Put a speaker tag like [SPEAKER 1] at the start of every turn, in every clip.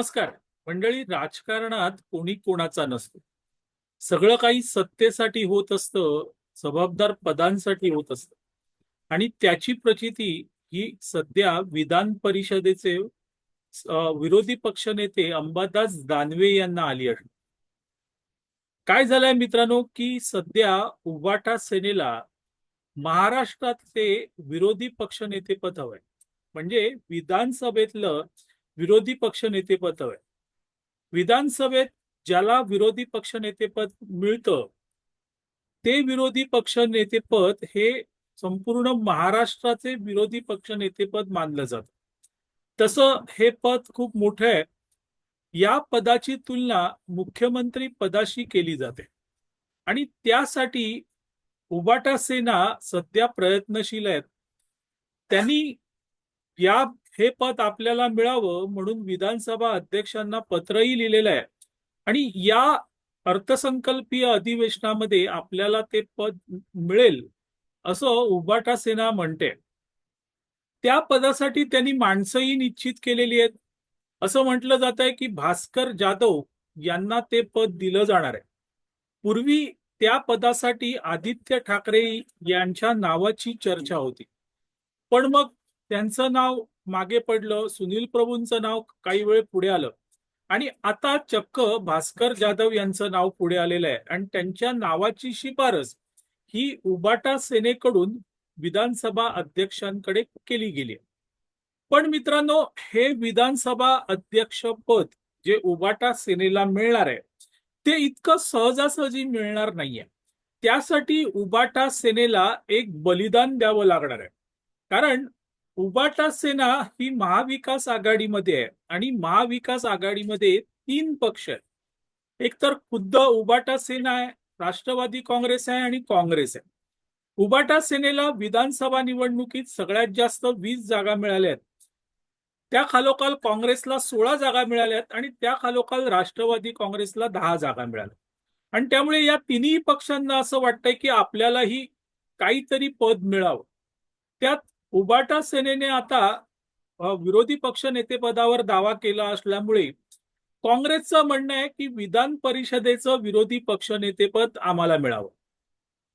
[SPEAKER 1] नमस्कार. मंडळी राजकारणात कोणी कोणाचा नसतो. सगळं काही सत्तेसाठी होत असतं जबाबदार पदांसाठी होत असतं. आणि त्याची प्रचिती ही सध्या विधान परिषदेचे विरोधी पक्षनेते अंबादास दानवे यांना आली आहे. काय झालंय मित्रांनो की सध्या उबाटा सेनेला महाराष्ट्रात ते विरोधी पक्षनेतेपद हवंय. म्हणजे विधानसभेतलं विरोधी पक्ष नेतेपद हवंय विधानसभेत ज्याला विरोधी पक्ष नेतेपद मिळतं ते विरोधी पक्ष नेतेपद हे संपूर्ण महाराष्ट्राचे विरोधी पक्ष नेतेपद मानलं जातं. तसं हे पद खूप मोठं आहे. या पदाची तुलना मुख्यमंत्री पदाशी केली जाते. आणि त्यासाठी उबाटा सेना सध्या प्रयत्नशील आहेत. त्यांनी या हे पद आपल्याला मिळावं म्हणून विधानसभा अध्यक्षांना पत्रही लिहिलेलं आहे. आणि या अर्थसंकल्पीय अधिवेशनामध्ये आपल्याला ते पद मिळेल असं उबाटा सेना म्हणते. त्या पदासाठी त्यांनी माणसंही निश्चित केलेली आहेत. असं म्हटलं जात आहे की भास्कर जाधव यांना ते पद दिलं जाणार आहे. पूर्वी त्या पदासाठी आदित्य ठाकरे यांच्या नावाची चर्चा होती. पण मग त्यांचं नाव मागे पडलं सुनील प्रभूंचं नाव काही वेळ पुढे आलं. आणि आता चक्क भास्कर जाधव यांचं नाव पुढे आलेलं आहे. आणि त्यांच्या नावाची शिफारस ही उबाटा सेनेकडून विधानसभा अध्यक्षांकडे केली गेली आहे. पण मित्रांनो हे विधानसभा अध्यक्ष पद जे उबाटा सेनेला मिळणार आहे ते इतकं सहजासहजी मिळणार नाहीये. त्यासाठी उबाटा सेनेला एक बलिदान द्यावं लागणार आहे. कारण उबाटा सेना ही महाविकास आघाडीमध्ये आहे आणि महाविकास आघाडीमध्ये तीन पक्ष आहेत. एक तर खुद्द उबाटा सेना आहे राष्ट्रवादी काँग्रेस आहे आणि काँग्रेस आहे. उबाटा सेनेला विधानसभा निवडणुकीत सगळ्यात जास्त वीस जागा मिळाल्या आहेत. त्या खालोखाल काँग्रेसला सोळा जागा मिळाल्यात आणि त्या खालोखाल राष्ट्रवादी काँग्रेसला दहा जागा मिळाल्या आणि त्यामुळे या तिन्ही पक्षांना असं वाटतंय की आपल्यालाही काहीतरी पद मिळावं. त्यात उबाटा सेनेने आता विरोधी पक्ष नेतेपदावर दावा केला असल्यामुळे काँग्रेसचं म्हणणं आहे की विधान परिषदेचं विरोधी पक्ष नेतेपद आम्हाला मिळावं.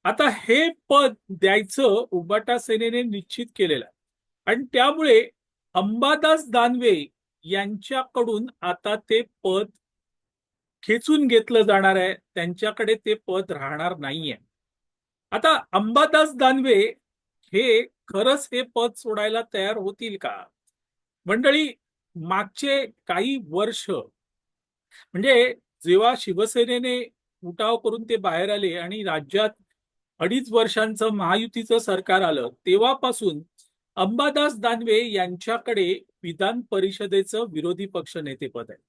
[SPEAKER 1] आता हे पद द्यायचं उबाटा सेनेने निश्चित केलेलं आहे. आणि त्यामुळे अंबादास दानवे यांच्याकडून आता ते पद खेचून घेतलं जाणार आहे. त्यांच्याकडे ते पद राहणार नाहीये. आता अंबादास दानवे हे खरंच हे पद सोडायला तयार होतील का? मंडळी मागचे काही वर्ष म्हणजे जेव्हा शिवसेनेने उठाव करून ते बाहेर आले आणि राज्यात अडीच वर्षांचं महायुतीचं सरकार आलं तेव्हापासून अंबादास दानवे यांच्याकडे विधान परिषदेचं विरोधी पक्ष नेतेपद आहे.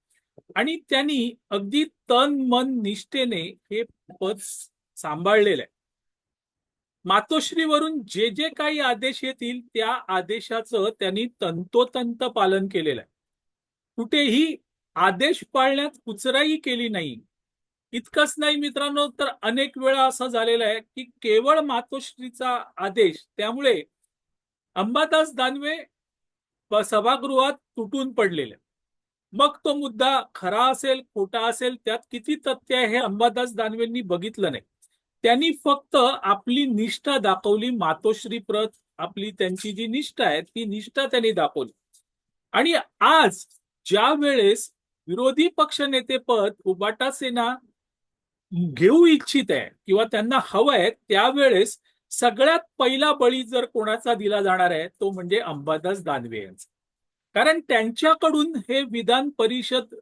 [SPEAKER 1] आणि त्यांनी अगदी तन मन निष्ठेने हे पद सांभाळलेलं आहे. मातोश्रीवरून जे जे काही आदेश येतील त्या आदेशाचं त्यांनी तंतोतंत पालन केलेलं आहे. कुठेही आदेश पाळण्यात कुचराई केली नाही. इतकंच नाही मित्रांनो तर अनेक वेळा असं झालेलं आहे की केवळ मातोश्रीचा आदेश त्यामुळे अंबादास दानवे सभागृहात तुटून पडलेले. मग तो मुद्दा खरा असेल खोटा असेल त्यात किती तथ्य आहे हे अंबादास दानवेंनी बघितलं नाही. त्यांनी फक्त आपली निष्ठा दाखवली मातोश्री प्रत आपली त्यांची जी निष्ठा आहे ती निष्ठा त्यांनी दाखवली. आणि आज ज्या वेळेस विरोधी पक्षनेतेपद उबाटा सेना घेऊ इच्छित आहे किंवा त्यांना हवं आहे त्यावेळेस सगळ्यात पहिला बळी जर कोणाचा दिला जाणार आहे तो म्हणजे अंबादास दानवे यांचा. कारण त्यांच्याकडून हे विधान परिषद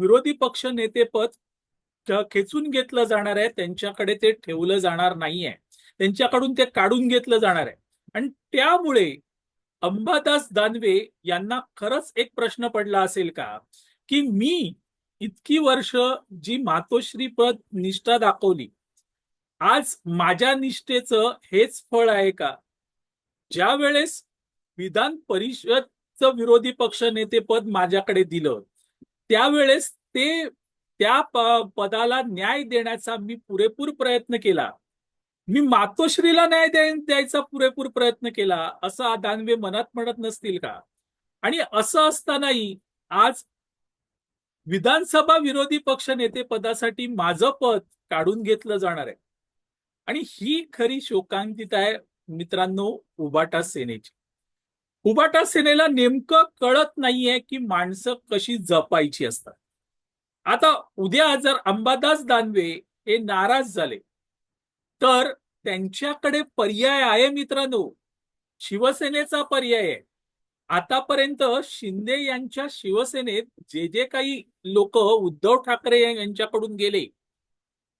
[SPEAKER 1] विरोधी पक्ष नेतेपद खेचून घेतलं जाणार आहे त्यांच्याकडे ते ठेवलं जाणार नाहीये. त्यांच्याकडून ते काढून घेतलं जाणार आहे. आणि त्यामुळे अंबादास दानवे यांना खरंच एक प्रश्न पडला असेल का? की मी इतकी वर्ष जी मातोश्री पद निष्ठा दाखवली आज माझ्या निष्ठेचं हेच फळ आहे का? ज्या वेळेस विधान परिषदचं विरोधी पक्ष नेतेपद माझ्याकडे दिलं त्यावेळेस ते त्या पदाला न्याय देण्याचा मी पुरेपूर प्रयत्न केला. मी मातोश्रीला न्याय द्यायचा पुरेपूर प्रयत्न केला असं दानवे मनात म्हणत नसतील का? आणि असं असतानाही आज विधानसभा विरोधी पक्ष नेते पदासाठी माझं पद काढून घेतलं जाणार आहे. आणि ही खरी शोकांतित आहे मित्रांनो उबाटा सेनेची. उबाटा सेनेला नेमकं कळत नाहीये की माणसं कशी जपायची असतात. आता उद्या जर अंबादास दानवे हे नाराज झाले तर त्यांच्याकडे पर्याय आहे मित्रांनो. शिवसेनेचा पर्याय आहे. आतापर्यंत शिंदे यांच्या शिवसेनेत जे जे काही लोक उद्धव ठाकरे यांच्याकडून गेले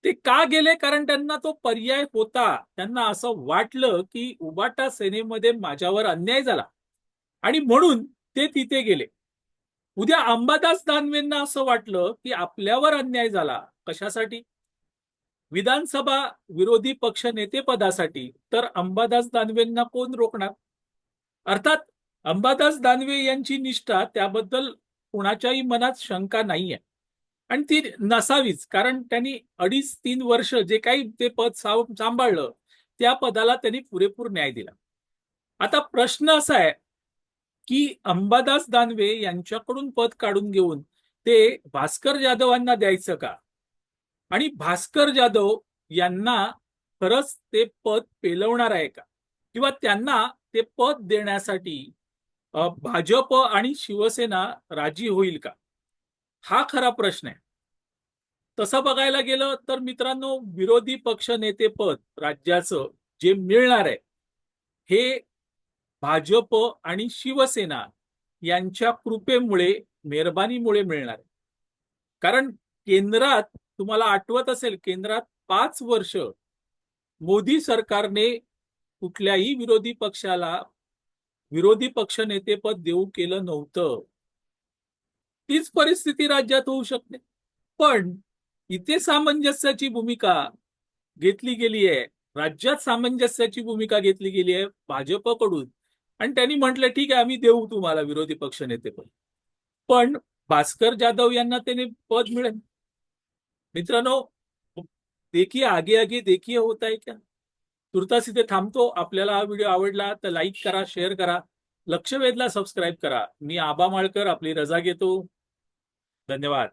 [SPEAKER 1] ते का गेले? कारण त्यांना तो पर्याय होता. त्यांना असं वाटलं की उबाटा सेनेमध्ये माझ्यावर अन्याय झाला. आणि म्हणून ते तिथे गेले. उद्या अंबादास दानवेंना असं वाटलं की आपल्यावर अन्याय झाला. कशासाठी? विधानसभा विरोधी पक्ष नेतेपदासाठी तर अंबादास दानवेंना कोण रोखणार? अर्थात अंबादास दानवे यांची निष्ठा त्याबद्दल कुणाच्याही मनात शंका नाहीये. आणि ती नसावीच कारण त्यांनी अडीच तीन वर्ष जे काही ते पद साव- सांभाळलं त्या पदाला त्यांनी पुरेपूर न्याय दिला. आता प्रश्न असा आहे की अंबादास दानवे यांच्याकडून पद काढून घेऊन ते भास्कर जाधवांना द्यायचं का? आणि भास्कर जाधव यांना खरंच ते पद पेलवणार आहे का? किंवा त्यांना ते पद देण्यासाठी भाजप आणि शिवसेना राजी होईल का? हा खरा प्रश्न आहे. तसं बघायला गेलं तर मित्रांनो विरोधी पक्ष नेते पद राज्याचं जे मिळणार आहे हे भाजप आणि शिवसेना यांच्या कृपेमुळे मेहरबानीमुळे मिळणार आहे. कारण केंद्रात तुम्हाला आठवत असेल केंद्रात पाच वर्ष मोदी सरकारने कुठल्याही विरोधी पक्षाला विरोधी पक्ष नेतेपद देऊ केलं नव्हतं. तीच परिस्थिती राज्यात होऊ शकते. पण इथे सामंजस्याची भूमिका घेतली गेली आहे. राज्यात सामंजस्याची भूमिका घेतली गेली आहे भाजपकडून. आणि त्यांनी म्हटलं ठीक आहे आम्ही देऊ तुम्हाला विरोधी पक्ष नेते पण. पण भास्कर जाधव यांना त्याने पद मिळेल. मित्रांनो देखी आगे आगे देखी होत आहे क्या तुर्तास इथे थांबतो. आपल्याला हा व्हिडिओ आवडला तर लाईक करा शेअर करा. लक्ष वेधला सबस्क्राईब करा. मी आबा माळकर आपली रजा घेतो. धन्यवाद.